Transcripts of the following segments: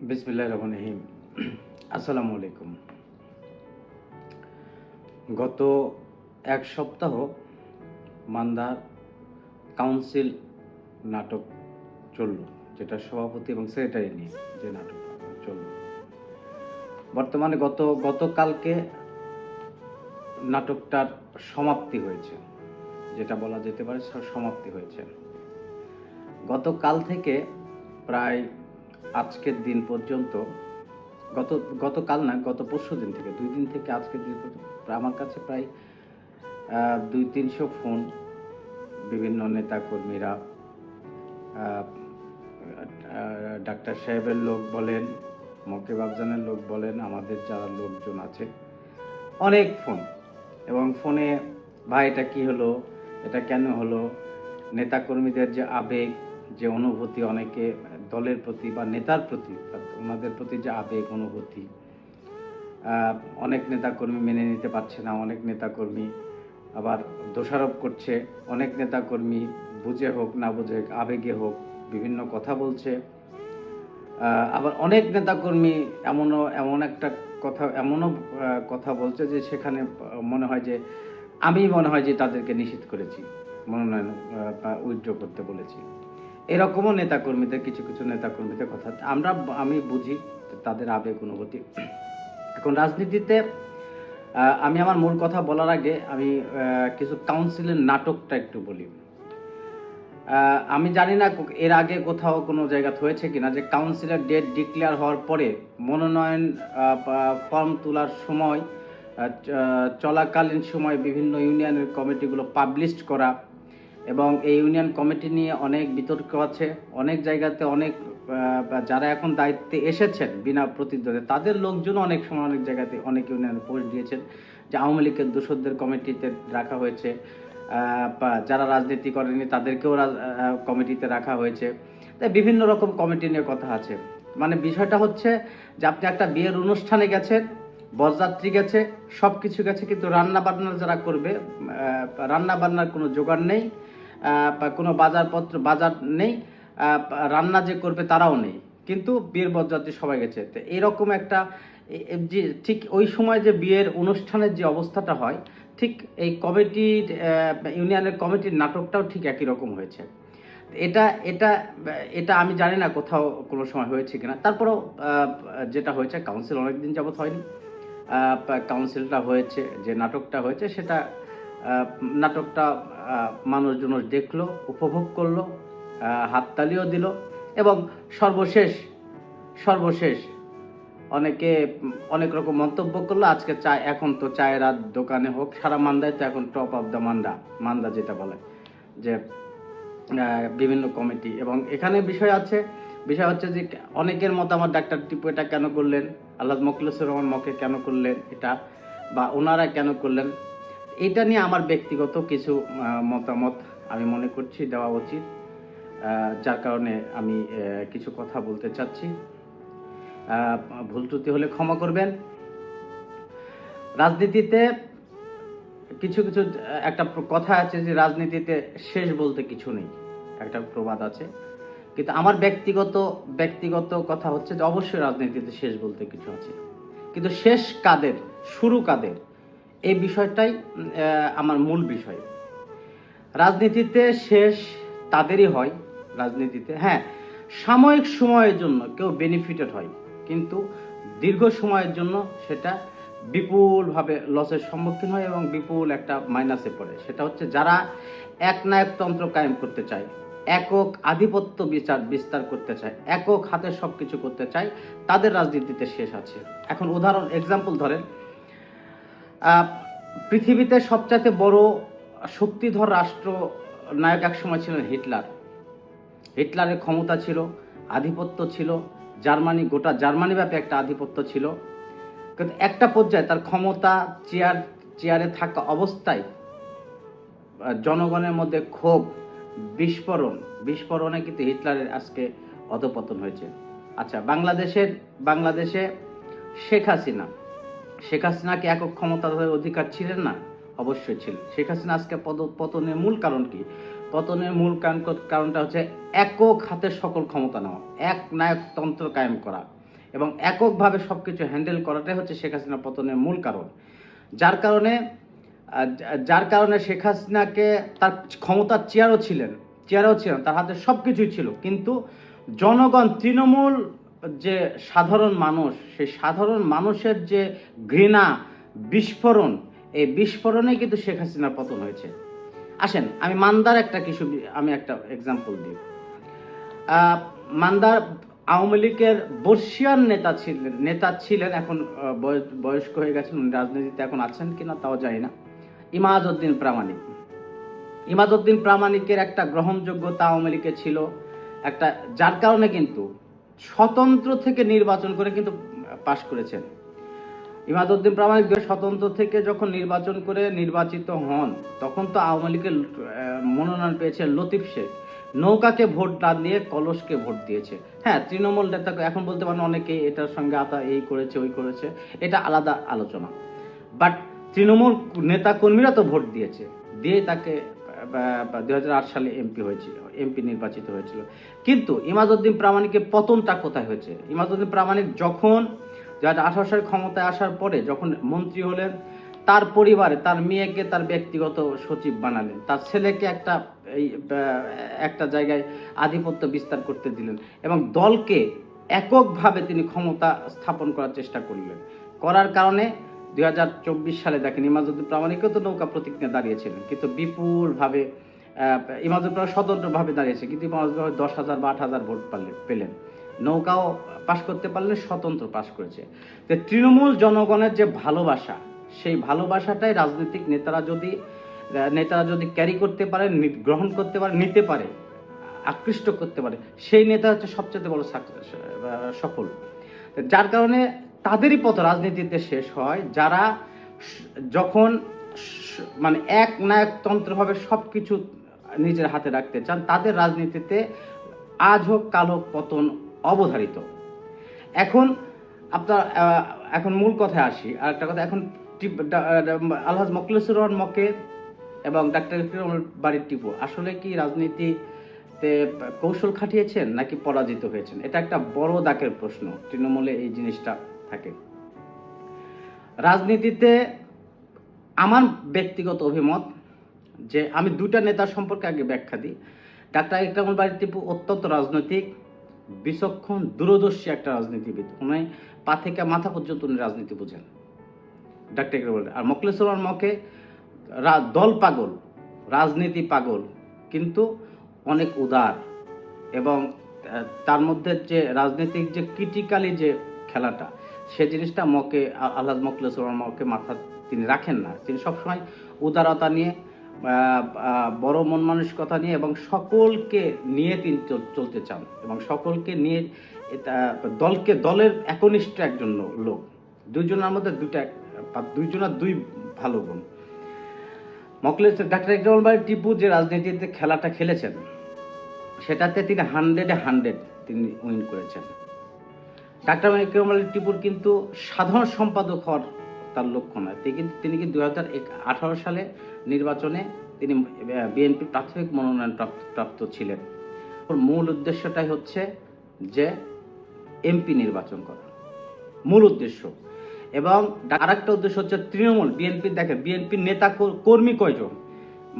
বিসমিল্লাহ রহমান রহিম। আসসালামু আলাইকুম। গত এক সপ্তাহ মান্দার কাউন্সিল নাটক চলল, যেটা সভাপতি এবং সেক্রেটারি নিয়ে যে নাটক চলল। বর্তমানে গত, গতকালকে নাটকটার সমাপ্তি হয়েছে, যেটা বলা যেতে পারে সমাপ্তি হয়েছে। গতকাল থেকে প্রায় আজকের দিন পর্যন্ত, গত, গতকাল না, গত পরশু দিন থেকে, দুই দিন থেকে আজকের দিন পর্যন্ত আমার কাছে প্রায় দুই, তিনশো ফোন বিভিন্ন নেতা কর্মীরা ডাক্তার সাহেবের লোক বলেন, মকিব আফজানের লোক বলেন, আমাদের যারা লোকজন আছে, অনেক ফোন। এবং ফোনে, ভাই, এটা কি হলো? এটা কেন হলো? নেতাকর্মীদের যে আবেগ, যে অনুভূতি, অনেকে দলের প্রতি বা নেতার প্রতি ওনাদের প্রতি যে আবেগ অনুভূতি অনেক নেতাকর্মী মেনে নিতে পারছে না অনেক নেতাকর্মী আবার দোষারোপ করছে অনেক নেতাকর্মী বুঝে হোক না বুঝে হোক, আবেগে হোক বিভিন্ন কথা বলছে। আবার অনেক নেতাকর্মী এমনও এমন একটা কথা এমনও কথা বলছে যে সেখানে মনে হয় যে আমি মনে হয় যে তাদেরকে নিষিদ্ধ করেছি মনোনয়ন উইথড্র করতে বলেছি। এরকমও নেতাকর্মীদের, কিছু কিছু নেতাকর্মীদের কথা। আমরা, আমি বুঝি তাদের আবেগ, অনুভূতি। এখন রাজনীতিতে আমি আমার মূল কথা বলার আগে আমি কিছু কাউন্সিলের নাটকটা একটু বলি। আমি জানি না এর আগে কোথাও কোনো জায়গাতে হয়েছে কিনা যে কাউন্সিলের ডেট ডিক্লেয়ার হওয়ার পরে মনোনয়ন ফর্ম তোলার সময় চলাকালীন সময় বিভিন্ন ইউনিয়নের কমিটিগুলো পাবলিশ করা এবং এই ইউনিয়ন কমিটি নিয়ে অনেক বিতর্ক আছে। অনেক জায়গাতে অনেক যারা এখন দায়িত্বে এসেছেন বিনা প্রতিদ্বন্দ্বে, তাদের লোকজন অনেক সময় অনেক জায়গাতে অনেক ইউনিয়নে পোস্ট দিয়েছেন যে আওয়ামী লীগের দোষরদের কমিটিতে রাখা হয়েছে যারা রাজনীতি করেনি তাদেরকেও কমিটিতে রাখা হয়েছে। তাই বিভিন্ন রকম কমিটি নিয়ে কথা আছে। মানে বিষয়টা হচ্ছে যে আপনি একটা বিয়ের অনুষ্ঠানে গেছেন, বরযাত্রী গেছে সব কিছু গেছে, কিন্তু রান্না বান্না যারা করবে রান্না বান্নার কোনো জোগাড় নেই। কোনো বাজারপত্র, বাজার নেই রান্না যে করবে তারাও নেই। কিন্তু বিয়ের বরযাত্রী সবাই গেছে। তো এরকম একটা যে, ঠিক ওই সময় যে বিয়ের অনুষ্ঠানের যে অবস্থাটা হয়, ঠিক এই কমিটির ইউনিয়নের কমিটির নাটকটাও ঠিক একই রকম হয়েছে। এটা এটা এটা আমি জানি না কোথাও কোনো সময় হয়েছে কিনা। তারপরেও যেটা হয়েছে, কাউন্সিল অনেকদিন যাবত হয়নি। কাউন্সিলটা হয়েছে, যে নাটকটা হয়েছে, সেটা নাটকটা মানুষজন দেখল, উপভোগ করল হাততালিও দিল এবং সর্বশেষ সর্বশেষ অনেকে, অনেক রকম মন্তব্য করল, আজকে চা এখন তো চায়ের আর দোকানে হোক, সারা মান্দায় তো এখন টপ অফ দ্য মান্দা মান্দা যেটা বলে, যে বিভিন্ন কমিটি। এবং এখানে বিষয় আছে, বিষয় হচ্ছে যে, অনেকের মতামত, ডাক্তার টিপু এটা কেন করলেন? আল্লাহ মকলেসুর রহমান মকে কেন করলেন এটা? বা ওনারা কেন করলেন? এটা নিয়ে আমার ব্যক্তিগত কিছু মতামত আমি মনে করছি দেওয়া উচিত। যার কারণে আমি কিছু কথা বলতে চাচ্ছি। ভুল ত্রুটি হলে ক্ষমা করবেন। রাজনীতিতে কিছু কিছু, একটা কথা আছে যে রাজনীতিতে শেষ বলতে কিছু নেই। একটা প্রবাদ আছে। কিন্তু আমার ব্যক্তিগত ব্যক্তিগত কথা হচ্ছে যে অবশ্যই রাজনীতিতে শেষ বলতে কিছু আছে। কিন্তু শেষ কাদের? শুরু কাদের? এই বিষয়টাই আমার মূল বিষয়। রাজনীতিতে শেষ তাদেরই হয়, রাজনীতিতে হ্যাঁ সাময়িক সময়ের জন্য কেউ বেনিফিটেড হয়, কিন্তু দীর্ঘ সময়ের জন্য সেটা বিপুলভাবে লসের সম্মুখীন হয় এবং বিপুল একটা মাইনাসে পড়ে। সেটা হচ্ছে যারা একনায়কতন্ত্র কায়েম করতে চায়, একক আধিপত্য বিচার বিস্তার করতে চায়, একক হাতে সব কিছু করতে চায়, তাদের রাজনীতিতে শেষ আছে। এখন উদাহরণ এক্সাম্পল ধরেন পৃথিবীতে সবচাইতে বড় শক্তিধর রাষ্ট্র নায়ক এক সময় ছিলেন হিটলার। হিটলারের ক্ষমতা ছিল, আধিপত্য ছিল, জার্মানি, গোটা জার্মানি ব্যাপী একটা আধিপত্য ছিল। কিন্তু একটা পর্যায়ে তার ক্ষমতা চেয়ার, চেয়ারে থাকা অবস্থায় জনগণের মধ্যে ক্ষোভ, বিস্ফোরণ, বিস্ফোরণে কিন্তু হিটলারের আজকে অধপতন হয়েছে। আচ্ছা বাংলাদেশের, বাংলাদেশে শেখ হাসিনা শেখ হাসিনা কি একক ক্ষমতার অধিকার ছিলেন না? অবশ্যই ছিলেন শেখ হাসিনা আজকে পতনের মূল কারণ কি? পতনের মূল কারণ, কারণটা হচ্ছে একক হাতে সকল ক্ষমতা নেওয়া, এক নায়কতন্ত্র কায়েম করা এবং এককভাবে সব কিছু হ্যান্ডেল করাটাই হচ্ছে শেখ হাসিনা পতনের মূল কারণ। যার কারণে যার কারণে শেখ হাসিনাকে তার ক্ষমতার চেয়ারও ছিলেন চেয়ারও ছিলেন, তার হাতে সব কিছুই ছিল। কিন্তু জনগণ, তৃণমূল যে সাধারণ মানুষ, সেই সাধারণ মানুষের যে ঘৃণা, বিস্ফোরণ, এই বিস্ফোরণে কিন্তু শেখ হাসিনার পতন হয়েছে। আসেন, আমি মান্দার একটা কিছু আমি একটা এক্সাম্পল দিই। মান্দার আওয়ামী লীগের বর্ষিয়ান নেতা ছিলেন নেতা ছিলেন, এখন বয়স- বয়স্ক হয়ে গেছেন, উনি রাজনীতিতে এখন আছেন কিনা তাও জানি না। ইমাজউদ্দিন প্রামাণিক। ইমাজউদ্দিন প্রামাণিকের একটা গ্রহণযোগ্যতা আওয়ামী লীগে ছিল, একটা, যার কারণে কিন্তু স্বতন্ত্র থেকে নির্বাচন করে কিন্তু পাশ করেছেন। ইমাদউদ্দিন প্রামাণিক স্বতন্ত্র থেকে যখন নির্বাচন করে নির্বাচিত হন, তখন তো আওয়ামী লীগের মনোনয়ন পেয়েছে লতিফ শেখ। নৌকাকে ভোট না দিয়ে কলসকে ভোট দিয়েছে। হ্যাঁ তৃণমূল নেতা এখন বলতে পারেন অনেকে এটার সঙ্গে আতা, এই করেছে, ওই করেছে, এটা আলাদা আলোচনা। বাট তৃণমূল নেতা কর্মীরা তো ভোট দিয়েছে। দিয়ে তাকে দু হাজার আট সালে এমপি হয়েছিল। এমপি নির্বাচিত হয়েছিল। কিন্তু ইমাজউদ্দিন প্রামাণিকের পতনটা কোথায় হয়েছে? ইমাজউদ্দিন প্রামাণিক যখন দু হাজার আঠারো সালে ক্ষমতায় আসার পরে যখন মন্ত্রী হলেন, তার পরিবারে তার মেয়েকে তার ব্যক্তিগত সচিব বানালেন। তার ছেলেকে একটা, এই একটা জায়গায় আধিপত্য বিস্তার করতে দিলেন এবং দলকে এককভাবে তিনি ক্ষমতা স্থাপন করার চেষ্টা করলেন। করার কারণে দু হাজার চব্বিশ সালে দেখেন ইমাজুদ্দিন প্রামাণিকও তো নৌকা প্রতীকে দাঁড়িয়েছিলেন কিন্তু বিপুলভাবে প্রামাণিক স্বতন্ত্রভাবে দাঁড়িয়েছে, কিন্তু প্রামাণিক দশ হাজার বা আট হাজার ভোট পারলেন পেলেন। নৌকাও পাশ করতে পারলে স্বতন্ত্র পাশ করেছে। তো তৃণমূল জনগণের যে ভালোবাসা, সেই ভালোবাসাটাই রাজনৈতিক নেতারা যদি নেতারা যদি ক্যারি করতে পারে গ্রহণ করতে পারে, নিতে পারে, আকৃষ্ট করতে পারে, সেই নেতা হচ্ছে সবচেয়ে বড় সফল। যার কারণে তাদেরই পথ রাজনীতিতে শেষ হয়, যারা যখন মানে এক নায়কতন্ত্রভাবে সব কিছু নিজের হাতে রাখতে চান, তাদের রাজনীতিতে আজ হোক, কাল হোক, পতন অবধারিত। এখন আপনার এখন মূল কথায় আসি, আর একটা কথা, এখন আলহাজ মকলেসুর রহমান মকে এবং ডাক্তার বাড়ির টিপু, আসলে কি রাজনীতিতে কৌশল খাটিয়েছেন নাকি পরাজিত হয়েছেন? এটা একটা বড় দাকের প্রশ্ন, তৃণমূলে এই জিনিসটা থাকে। রাজনীতিতে আমার ব্যক্তিগত অভিমত যে আমি দুটা নেতার সম্পর্কে আগে ব্যাখ্যা দিই। ডাক্তার ইকরামুল বাড়ির টিপু অত্যন্ত রাজনৈতিক, বিচক্ষণ, দূরদর্শী একটা রাজনীতিবিদ। উনি পা থেকে মাথা পর্যন্ত উনি রাজনীতি বোঝেন। ডাক্তার ইকরামুল আর মকলেশ্বর মকে দল পাগল, রাজনীতি পাগল, কিন্তু অনেক উদার এবং তার মধ্যে যে রাজনৈতিক যে ক্রিটিক্যালি যে খেলাটা, সে জিনিসটা মকে আল্লাহ মকলেশ্বর মকে মাথা তিনি রাখেন না। তিনি সবসময় উদারতা নিয়ে বড় মন মানসিকতা নিয়ে এবং সকলকে নিয়ে তিনি চল- চলতে চান এবং সকলকে নিয়ে দলকে, দলের একনিষ্ঠ একজন লোক। দুইজনের মধ্যে দুইটা বা দুইজনের দুই ভালো গুণ মকলেশ, ডাক্তার ইকরামুল বাড়ি টিপু যে রাজনীতিতে খেলাটা খেলেছেন, সেটাতে তিনি হান্ড্রেডে হান্ড্রেড তিনি উইন করেছেন। ডাক্তার ইকরামুল বাড়ি টিপুর কিন্তু সাধারণ সম্পাদক হওয়ার তার লক্ষ্য নয়। তিনি কিন্তু তিনি কিন্তু দুই হাজার আঠারো সালে নির্বাচনে তিনি বিএনপি প্রাথমিক মনোনয়ন প্রাপ্ত ছিলেন। ওর মূল উদ্দেশ্যটাই হচ্ছে যে এমপি নির্বাচন করা। মূল উদ্দেশ্য। এবং আরেকটা উদ্দেশ্য হচ্ছে তৃণমূল, বিএনপি দেখে বিএনপির নেতা কর্মী কয়জন?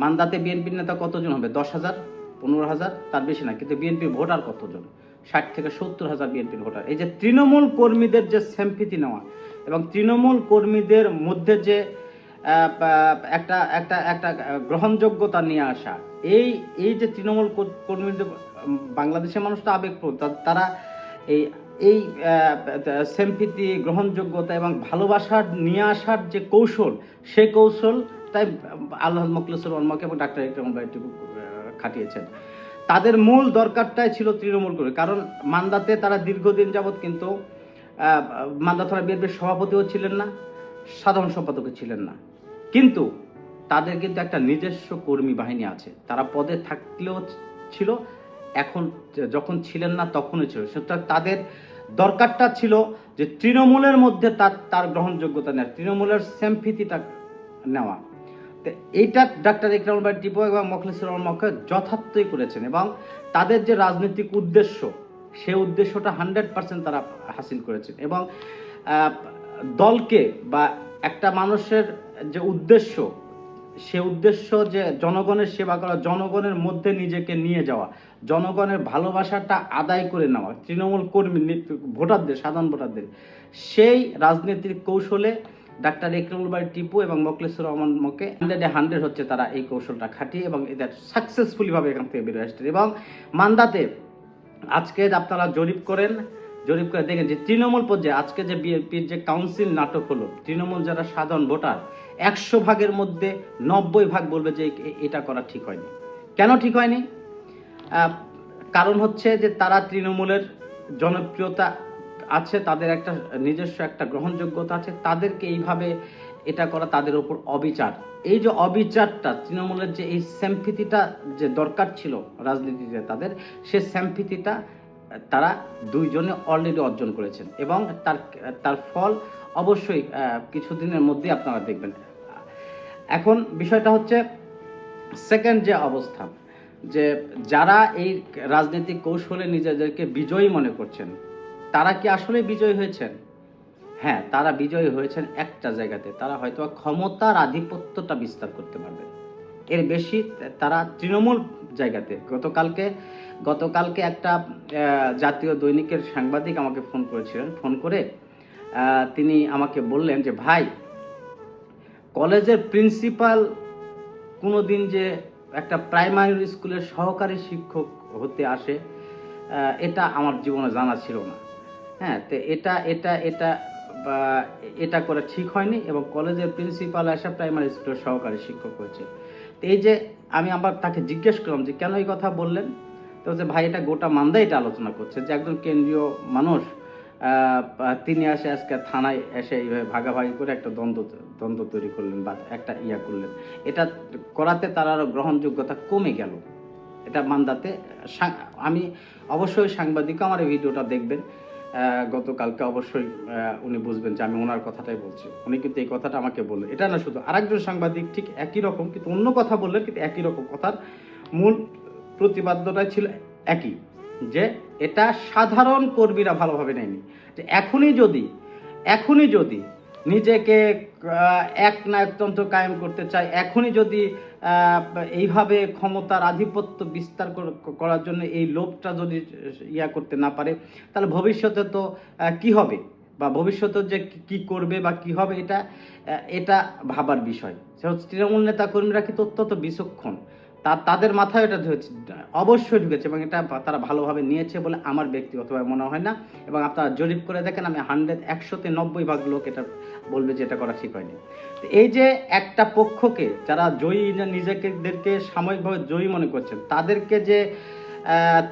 মান্দাতে বিএনপির নেতা কতজন হবে? দশ হাজার? পনেরো হাজার? তার বেশি না, কিন্তু বিএনপির ভোটার কতজন? ষাট থেকে সত্তর হাজার বিএনপির ভোটার। এই যে তৃণমূল কর্মীদের যে স্যাম্পিতি নেওয়া এবং তৃণমূল কর্মীদের মধ্যে যে একটা একটা একটা গ্রহণযোগ্যতা নিয়ে আসা। এই এই যে তৃণমূল কর- কর্মীদের, বাংলাদেশের মানুষ তো আবেগপ্রবণ। তা- তারা এই এই সেম্পিতি গ্রহণযোগ্যতা এবং ভালোবাসার নিয়ে আসার যে কৌশল, সে কৌশল তাই আল্লাহ মকলেশ্বর বর্মাকে এবং ডাক্তার ইকরাম বাইটিকু খাটিয়েছেন। তাদের মূল দরকারটাই ছিল তৃণমূল করে, কারণ মান্দাতে তারা দীর্ঘদিন যাবৎ কিন্তু মান্দা থানা বিএনপির সভাপতিও ছিলেন না, সাধারণ সম্পাদকও ছিলেন না। কিন্তু তাদের কিন্তু একটা নিজস্ব কর্মী বাহিনী আছে। তারা পদে থাকলেও ছিল, এখন যখন ছিলেন না তখনই ছিল। সুতরাং তাদের দরকারটা ছিল যে তৃণমূলের মধ্যে তার তার গ্রহণযোগ্যতা নেওয়া তৃণমূলের স্যাম্পিতিটা নেওয়া। তো এইটা ডাক্তার ইকরামুল ভাই টিপু এবং মখলেসুর রহমান মক্কা যথার্থই করেছেন এবং তাদের যে রাজনৈতিক উদ্দেশ্য, সে উদ্দেশ্যটা হান্ড্রেড পার্সেন্ট তারা হাসিল করেছেন এবং দলকে বা একটা মানুষের যে উদ্দেশ্য, সে উদ্দেশ্য যে জনগণের সেবা করা, জনগণের মধ্যে নিজেকে নিয়ে যাওয়া, জনগণের ভালোবাসাটা আদায় করে নেওয়া, তৃণমূল কর্মী ভোটারদের, সাধারণ ভোটারদের। সেই রাজনীতির কৌশলে ডাক্তার ইকরামুল বাড়ি, টিপু এবং মোকলেসুর রহমান মকে হান্ড্রেডে হান্ড্রেড হচ্ছে তারা এই কৌশলটা খাটিয়ে এবং এটা সাকসেসফুলিভাবে এখান থেকে বেরোয় আসছে। এবং মান্দাতে আজকে আপনারা জরিপ করেন জরিপ করে দেখেন যে তৃণমূল পর্যায়ে আজকে যে বিএনপির যে কাউন্সিল নাটক হলো, তৃণমূল যারা সাধারণ ভোটার, একশো ভাগের মধ্যে নব্বই ভাগ বলবে যে এটা করা ঠিক হয়নি। কেন ঠিক হয়নি? কারণ হচ্ছে যে তারা তৃণমূলের জনপ্রিয়তা আছে, তাদের একটা নিজস্ব একটা গ্রহণযোগ্যতা আছে, তাদেরকে এইভাবে এটা করা তাদের ওপর অবিচার। এই যে অবিচারটা, তৃণমূলের যে এই স্যাম্পিতিটা যে দরকার ছিল রাজনীতিতে তাদের, সে স্যাম্পিতিটা তারা দুইজনে অলরেডি অর্জন করেছেন এবং তার তার ফল অবশ্যই কিছুদিনের মধ্যে আপনারা দেখবেন। এখন বিষয়টা হচ্ছে সেকেন্ড যে অবস্থা, যে যারা এই রাজনৈতিক কৌশলে নিজেদেরকে বিজয়ী মনে করছেন, তারা কি আসলে বিজয়ী হয়েছেন? হ্যাঁ তারা বিজয়ী হয়েছেন একটা জায়গাতে। তারা হয়তো ক্ষমতার আধিপত্যটা বিস্তার করতে পারবেন। এর বেশি তারা তৃণমূল জায়গাতে। গতকালকে গতকালকে একটা জাতীয় দৈনিকের সাংবাদিক আমাকে ফোন করেছিলেন। ফোন করে তিনি আমাকে বললেন যে, ভাই, কলেজের প্রিন্সিপাল কোনোদিন যে একটা প্রাইমারি স্কুলের সহকারী শিক্ষক হতে আসে এটা আমার জীবনে জানা ছিল না। হ্যাঁ তো এটা এটা এটা এটা করে ঠিক হয়নি এবং কলেজের প্রিন্সিপাল আসা প্রাইমারি স্কুলের সহকারী শিক্ষক হয়েছে। তো এই যে আমি আবার তাকে জিজ্ঞেস করলাম যে, কেন এই কথা বললেন? তো যে ভাই, এটা গোটা মান্দা এটা আলোচনা করছে যে, একজন কেন্দ্রীয় মানুষ তিনি আসে আজকে থানায় এসে এইভাবে ভাগাভাগি করে একটা দ্বন্দ্ব দ্বন্দ্ব তৈরি করলেন বা একটা ইয়া করলেন। এটা করাতে তার আরও গ্রহণযোগ্যতা কমে গেল। এটা মান্দাতে আমি অবশ্যই সাংবাদিক আমার এই ভিডিওটা দেখবেন। গতকালকে অবশ্যই উনি বুঝবেন যে আমি ওনার কথাটাই বলছি। উনি কিন্তু এই কথাটা আমাকে বললেন। এটা না শুধু আরেকজন সাংবাদিক ঠিক একই রকম, কিন্তু অন্য কথা বললেন, কিন্তু একই রকম কথার মূল প্রতিবাদ্যটাই ছিল একই, যে এটা সাধারণ কর্মীরা ভালোভাবে নেয়নি। যে এখনই যদি এখনই যদি নিজেকে এক নায়কতন্ত্র কায়েম করতে চায় এখনই যদি এইভাবে ক্ষমতার আধিপত্য বিস্তার করার জন্য এই লোভটা যদি ইয়া করতে না পারে, তাহলে ভবিষ্যতে তো কি হবে? বা ভবিষ্যতে যে কি- করবে বা কি হবে, এটা এটা ভাবার বিষয়। তৃণমূল নেতা কর্মীরা কিন্তু অত্যন্ত বিচক্ষণ। তাদের মাথায় এটা ঢুকেছে অবশ্যই ঢুকেছে এবং এটা তারা ভালোভাবে নিয়েছে বলে আমার ব্যক্তিগতভাবে মনে হয় না। এবং আপনারা জরিপ করে দেখেন, আমি হান্ড্রেড একশোতে নব্বই ভাগ লোক এটা বলবে যে এটা করা ঠিক হয়নি। এই যে একটা পক্ষকে, যারা জয়ী না নিজেদেরকে সাময়িকভাবে জয়ী মনে করছেন, তাদেরকে যে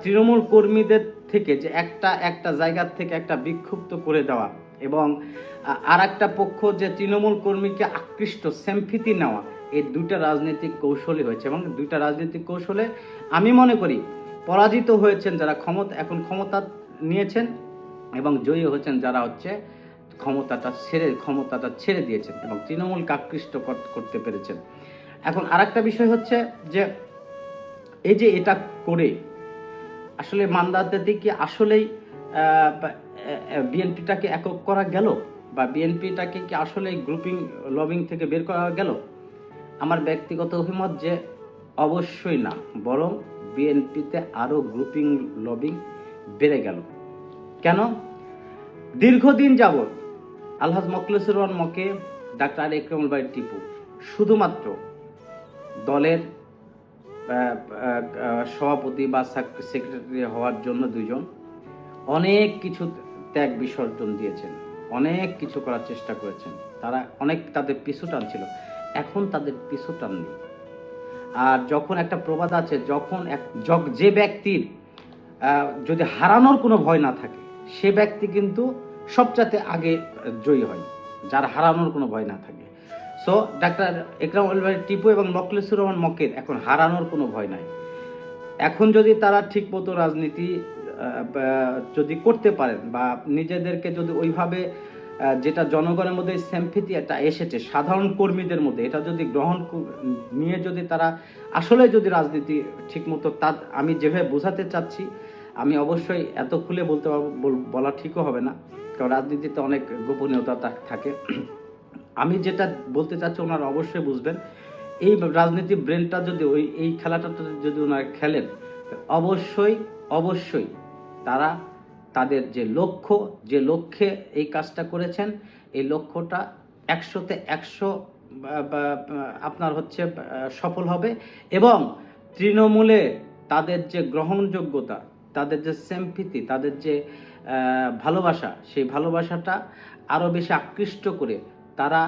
তৃণমূল কর্মীদের থেকে যে একটা একটা জায়গার থেকে একটা বিক্ষুব্ধ করে দেওয়া এবং আর একটা পক্ষ যে তৃণমূল কর্মীকে আকৃষ্ট স্যাম্পিতি নেওয়া এই দুইটা রাজনৈতিক কৌশলই হয়েছে এবং দুইটা রাজনৈতিক কৌশলে আমি মনে করি পরাজিত হয়েছেন যারা ক্ষমতা, এখন ক্ষমতা নিয়েছেন এবং জয়ী হয়েছেন যারা হচ্ছে ক্ষমতাটা ছেড়ে ক্ষমতাটা ছেড়ে দিয়েছেন এবং তৃণমূলকে আকৃষ্ট করতে পেরেছেন। এখন আরেকটা বিষয় হচ্ছে যে এই যে এটা করে, আসলে মান্দাতে কি আসলেই বিএনপিটাকে একক করা গেল বা বিএনপিটাকে কি আসলে গ্রুপিং লবিং থেকে বের করা গেল? আমার ব্যক্তিগত অভিমত যে অবশ্যই না, বরং বিএনপিতে আরও গ্রুপিং লবিং বেড়ে গেল। কেন? দীর্ঘদিন যাবৎ আলহাজ মকলেসুর রহমান মকে ডাক্তার একরমুল বাই টিপু শুধুমাত্র দলের সভাপতি বা সেক্রেটারি হওয়ার জন্য দুজন অনেক কিছু ত্যাগ বিসর্জন দিয়েছেন, অনেক কিছু করার চেষ্টা করেছেন। তারা অনেক তাদের পিছু টান ছিল এখন তাদের পিছু নেই। আর যখন একটা প্রবাদ আছে, যখন এক যে ব্যক্তির যদি হারানোর কোনো ভয় না থাকে, সে ব্যক্তি কিন্তু সবচাইতে আগে জয়ী হয়, যার হারানোর কোনো ভয় না থাকে। সো ডাক্তার একরাম আলবাই টিপু এবং মকলেসুর রহমান মকের এখন হারানোর কোনো ভয় নাই। এখন যদি তারা ঠিক মতো রাজনীতি যদি করতে পারেন বা নিজেদেরকে যদি ওইভাবে যেটা জনগণের মধ্যে স্যাম্পিতি একটা এসেছে, সাধারণ কর্মীদের মধ্যে। এটা যদি গ্রহণ নিয়ে যদি তারা আসলে যদি রাজনীতি ঠিক মতো তা আমি যেভাবে বোঝাতে চাচ্ছি, আমি অবশ্যই এত খুলে বলতে পারব, বলা ঠিকও হবে না, কারণ রাজনীতিতে অনেক গোপনীয়তা থাকে। আমি যেটা বলতে চাচ্ছি, ওনারা অবশ্যই বুঝবেন, এই রাজনীতি ব্রেনটা যদি ওই, এই খেলাটা যদি ওনারা খেলেন, অবশ্যই অবশ্যই তারা তাদের যে লক্ষ্য, যে লক্ষ্যে এই কাজটা করেছেন, এই লক্ষ্যটা একশোতে একশো আপনার হচ্ছে সফল হবে এবং তৃণমূলে তাদের যে গ্রহণযোগ্যতা, তাদের যে সেম্পিতি তাদের যে ভালোবাসা, সেই ভালোবাসাটা আরও বেশি আকৃষ্ট করে তারা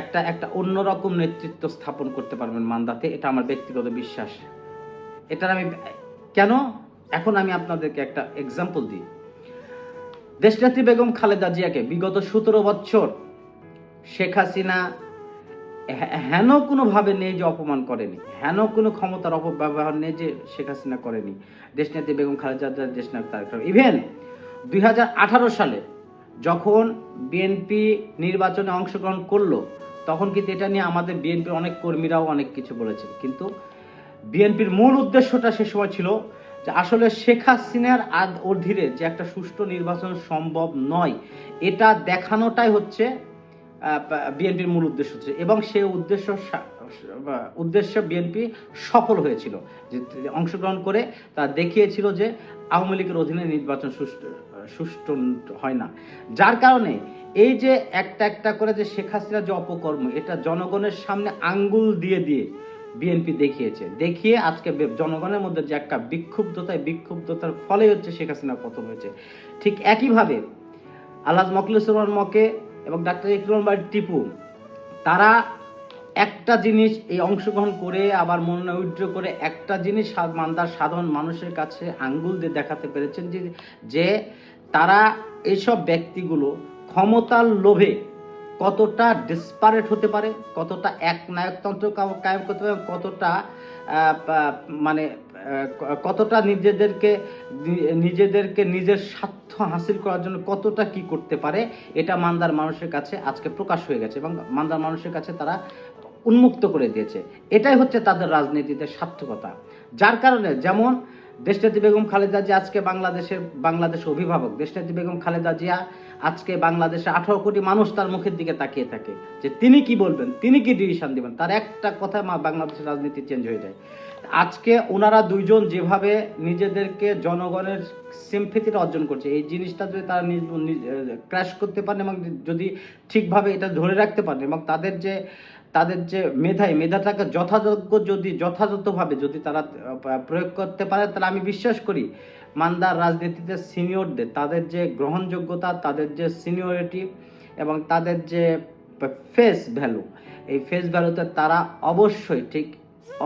একটা একটা অন্যরকম নেতৃত্ব স্থাপন করতে পারবেন মান্দাতে, এটা আমার ব্যক্তিগত বিশ্বাস। এটার আমি, কেন? এখন আমি আপনাদেরকে একটা এক্সাম্পল দিই। দেশনেত্রী বেগম খালেদা জিয়াকে বিগত সতেরো বছর শেখ হাসিনা হেন কোনোভাবে নেই যে অপমান করেনি, হেন কোনো ক্ষমতার অপব্যবহার নেই যে শেখ হাসিনা করেনি, দেশনেত্রী বেগম খালেদা জিয়া দেশনায়ক ইভেন দুই হাজার আঠারো সালে যখন বিএনপি নির্বাচনে অংশগ্রহণ করল, তখন কিন্তু এটা নিয়ে আমাদের বিএনপির অনেক কর্মীরাও অনেক কিছু বলেছেন। কিন্তু বিএনপির মূল উদ্দেশ্যটা সে সময় ছিল যে আসলে শেখ হাসিনার আদ অধীরে যে একটা সুষ্ঠু নির্বাচন সম্ভব নয়, এটা দেখানোটাই হচ্ছে বিএনপির মূল উদ্দেশ্য হচ্ছে। এবং সে উদ্দেশ্য উদ্দেশ্য বিএনপি সফল হয়েছিল। যে অংশগ্রহণ করে তা দেখিয়েছিল যে আওয়ামী লীগের অধীনে নির্বাচন সুষ্ঠু সুষ্ঠু হয় না। যার কারণে এই যে একটা একটা করে যে শেখ হাসিনার যে অপকর্ম, এটা জনগণের সামনে আঙ্গুল দিয়ে দিয়ে বিএনপি দেখিয়েছে। দেখিয়ে আজকে জনগণের মধ্যে যে একটা বিক্ষুব্ধতায়, বিক্ষুব্ধতার ফলে হচ্ছে শেখ হাসিনার পতন হয়েছে। ঠিক একইভাবে আলহাজ মকলিসুরমান মকে এবং ডাক্তার ইকরুল বাড়ি টিপু, তারা একটা জিনিস এই অংশগ্রহণ করে, আবার মনোনয়ন উইথড্র করে একটা জিনিস মান্দার সাধারণ মানুষের কাছে আঙ্গুল দিয়ে দেখাতে পেরেছেন যে যে তারা এইসব ব্যক্তিগুলো ক্ষমতার লোভে কতটা ডিসপারেট হতে পারে, কতটা এক নায়কতন্ত্র কায়েম করতে পারে কতটা মানে কতটা নিজেদেরকে নিজেদেরকে নিজের স্বার্থ হাসিল করার জন্য কতটা কি করতে পারে, এটা মান্দার মানুষের কাছে আজকে প্রকাশ হয়ে গেছে, এবং মান্দার মানুষের কাছে তারা উন্মুক্ত করে দিয়েছে। এটাই হচ্ছে তাদের রাজনীতিতে সার্থকতা। যার কারণে যেমন দেশনেত্রী বেগম খালেদা জিয়া আজকে বাংলাদেশের বাংলাদেশের অভিভাবক। দেশনেত্রী বেগম খালেদা জিয়া আজকে বাংলাদেশে আঠারো কোটি মানুষ তার মুখের দিকে তাকিয়ে থাকে। যে তিনি কি বলবেন, তিনি কি ডিসিশন দিবেন? তার একটা কথা বাংলাদেশের রাজনীতি চেঞ্জ হয়ে যায়। আজকে ওনারা দুইজন যেভাবে নিজেদেরকে জনগণের সিম্পেথিটা অর্জন করছে, এই জিনিসটা যদি তারা ক্র্যাশ করতে পারেন এবং যদি ঠিকভাবে এটা ধরে রাখতে পারেন এবং তাদের যে তাদের যে মেধায় মেধাটাকে যথাযোগ্য যদি, যথাযথভাবে যদি তারা প্রয়োগ করতে পারে, তাহলে আমি বিশ্বাস করি মান্দার রাজনীতিতে সিনিয়রদের, তাদের যে গ্রহণযোগ্যতা, তাদের যে সিনিয়রিটি এবং তাদের যে ফেস ভ্যালু এই ফেস ভ্যালুতে তারা অবশ্যই ঠিক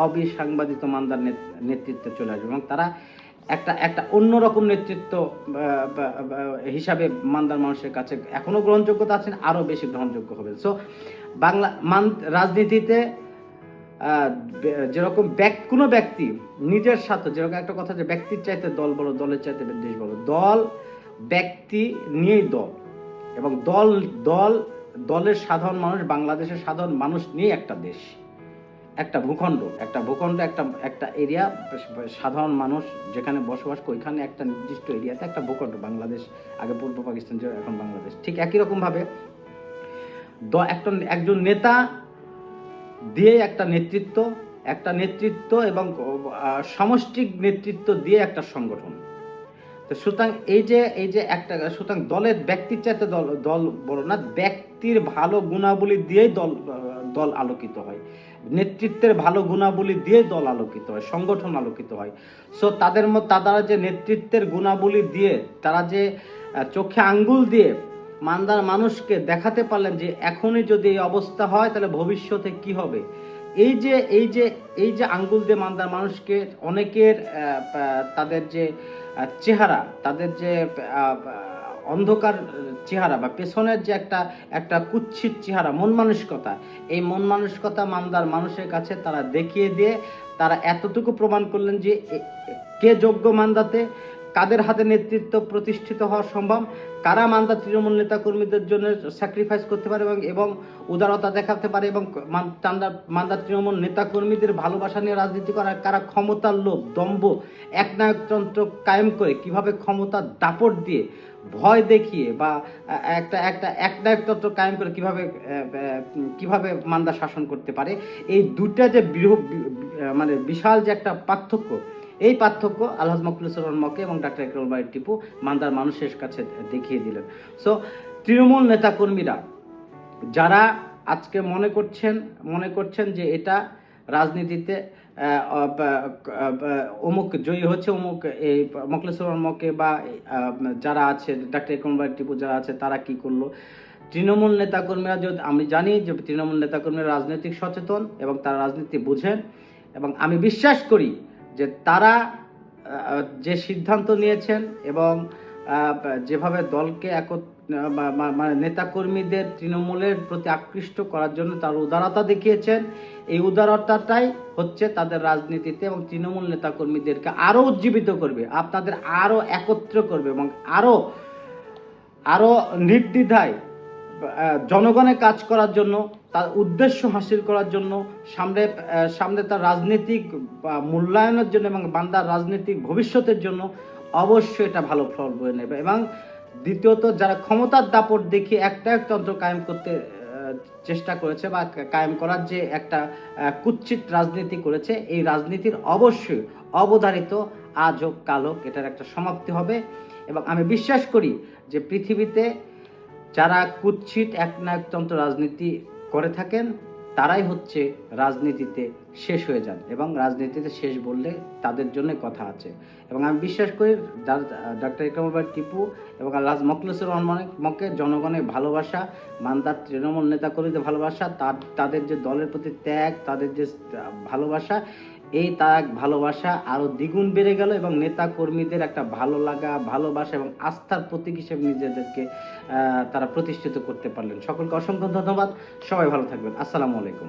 অবিসাংবাদিত মান্দার নেত- নেতৃত্বে চলে আসবে এবং তারা একটা একটা অন্যরকম নেতৃত্ব হিসাবে মান্দার মানুষের কাছে এখনও গ্রহণযোগ্যতা আছেন আরও বেশি গ্রহণযোগ্য হবে। সো বাংলা মান, রাজনীতিতে যেরকম কোনো ব্যক্তি নিজের সাথে যেরকম একটা কথা যে ব্যক্তির চাইতে দল বড় দলের চাইতে দেশ বড় দল, ব্যক্তি নিয়েই দল। এবং দল দল, দলের সাধারণ মানুষ, বাংলাদেশের সাধারণ মানুষ নিয়ে একটা দেশ। একটা ভূখণ্ড একটা ভূখণ্ড, একটা একটা এরিয়া সাধারণ মানুষ যেখানে বসবাস করে, ওইখানে একটা নির্দিষ্ট এরিয়াতে একটা ভূখণ্ড, বাংলাদেশ, আগে পূর্ব পাকিস্তান এখন বাংলাদেশ। ঠিক একই রকম ভাবে দ- একটা একজন নেতা দিয়ে একটা নেতৃত্ব একটা নেতৃত্ব এবং সমষ্টিক নেতৃত্ব দিয়ে একটা সংগঠন। তো সুতরাং এই যে এই যে একটা, সুতরাং দলের ব্যক্তির চাইতে দল দল বড় না, ব্যক্তির ভালো গুণাবলী দিয়েই দল দল আলোকিত হয়। নেতৃত্বের ভালো গুণাবলী দিয়ে দল আলোকিত হয়, সংগঠন আলোকিত হয়। সো তাদের মধ্যে তারা যে নেতৃত্বের গুণাবলী দিয়ে, তারা যে চোখে আঙ্গুল দিয়ে মান্দার মানুষকে দেখাতে পারলেন যে এখনই যদি এই অবস্থা হয়, তাহলে ভবিষ্যতে কি হবে? এই যে এই যে এই যে আঙ্গুল দিয়ে মান্দার মানুষকে অনেকের তাদের যে চেহারা, তাদের যে অন্ধকার চেহারা বা পেছনের যে একটা একটা কুৎসিত চেহারা, মন মানসিকতা, এই মন মানসিকতা মান্দার মানুষের কাছে তারা দেখিয়ে দিয়ে, তারা এতটুকু প্রমাণ করলেন যে কে যোগ্য মান্দাতে, কাদের হাতে নেতৃত্ব প্রতিষ্ঠিত হওয়া সম্ভব কারা মান্দা তৃণমূল নেতা কর্মীদের জন্য স্যাক্রিফাইস করতে পারে এবং এবং উদারতা দেখাতে পারে এবং চান্দা মান্দা তৃণমূল নেতা কর্মীদের ভালোবাসা নিয়ে রাজনীতি করা কারা ক্ষমতার লোভ, দম্ভ, একনায়কতন্ত্র কায়েম করে কীভাবে ক্ষমতার দাপট দিয়ে ভয় দেখিয়ে বা একটা একটা একনায়কতন্ত্র কায়েম করে কীভাবে কীভাবে মান্দা শাসন করতে পারে? এই দুটা যে বৃহ- মানে বিশাল যে একটা পার্থক্য এই পার্থক্য আলহাজ মকলুসুর মকে এবং ডাক্তার ইকরুল টিপু মান্দার মানুষের কাছে দেখিয়ে দিলেন। সো তৃণমূল নেতাকর্মীরা যারা আজকে মনে করছেন মনে করছেন যে এটা রাজনীতিতে অমুক জয়ী হচ্ছে, অমুক এই মকলেশ্বর মকে বা যারা আছে, ডাক্তার ইকরুল টিপু যারা আছে, তারা কি করল? তৃণমূল নেতাকর্মীরা যদি, আমি জানি যে তৃণমূল নেতাকর্মীরা রাজনৈতিক সচেতন এবং তারা রাজনীতি বুঝেন এবং আমি বিশ্বাস করি যে তারা যে সিদ্ধান্ত নিয়েছেন এবং যেভাবে দলকে একত মানে নেতাকর্মীদের তৃণমূলের প্রতি আকৃষ্ট করার জন্য তার উদারতা দেখিয়েছেন, এই উদারতাটাই হচ্ছে তাদের রাজনীতিতে এবং তৃণমূল নেতাকর্মীদেরকে আরও উজ্জীবিত করবে, আপনাদের আরও একত্র করবে এবং আরও আরও নির্দ্বিধায় জনগণের কাজ করার জন্য তার উদ্দেশ্য হাসিল করার জন্য সামনে সামনে তার রাজনৈতিক মূল্যায়নের জন্য এবং বান্দার রাজনৈতিক ভবিষ্যতের জন্য অবশ্যই এটা ভালো ফল বয়ে নেবে। এবং দ্বিতীয়ত, যারা ক্ষমতার দাপট দেখিয়ে একটা একতন্ত্র কায়েম করতে চেষ্টা করেছে বা কায়েম করার যে একটা কুৎসিত রাজনীতি করেছে, এই রাজনীতির অবশ্যই অবধারিত আজ হোক, কাল হোক, এটার একটা সমাপ্তি হবে। এবং আমি বিশ্বাস করি যে পৃথিবীতে যারা কুৎসিত একনায়কতন্ত্র রাজনীতি করে থাকেন, তারাই হচ্ছে রাজনীতিতে শেষ হয়ে যান এবং রাজনীতিতে শেষ বললে তাদের জন্য কথা আছে। এবং আমি বিশ্বাস করি ডাক্তার ইকরামুল ভাই টিপু এবং আল্লাহ মকলুসুর রহমানকে জনগণের ভালোবাসা, মান্দার তৃণমূল নেতাকর্মীদের ভালোবাসা, তার, তাদের যে দলের প্রতি ত্যাগ, তাদের যে ভালোবাসা এই তাক ভালোবাসা আরও দ্বিগুণ বেড়ে গেল এবং নেতা কর্মীদের একটা ভালো লাগা, ভালোবাসা এবং আস্থার প্রতীক হিসেবে নিজেদেরকে তারা প্রতিষ্ঠিত করতে পারলেন। সকলকে অসংখ্য ধন্যবাদ। সবাই ভালো থাকবেন। আসসালামু আলাইকুম।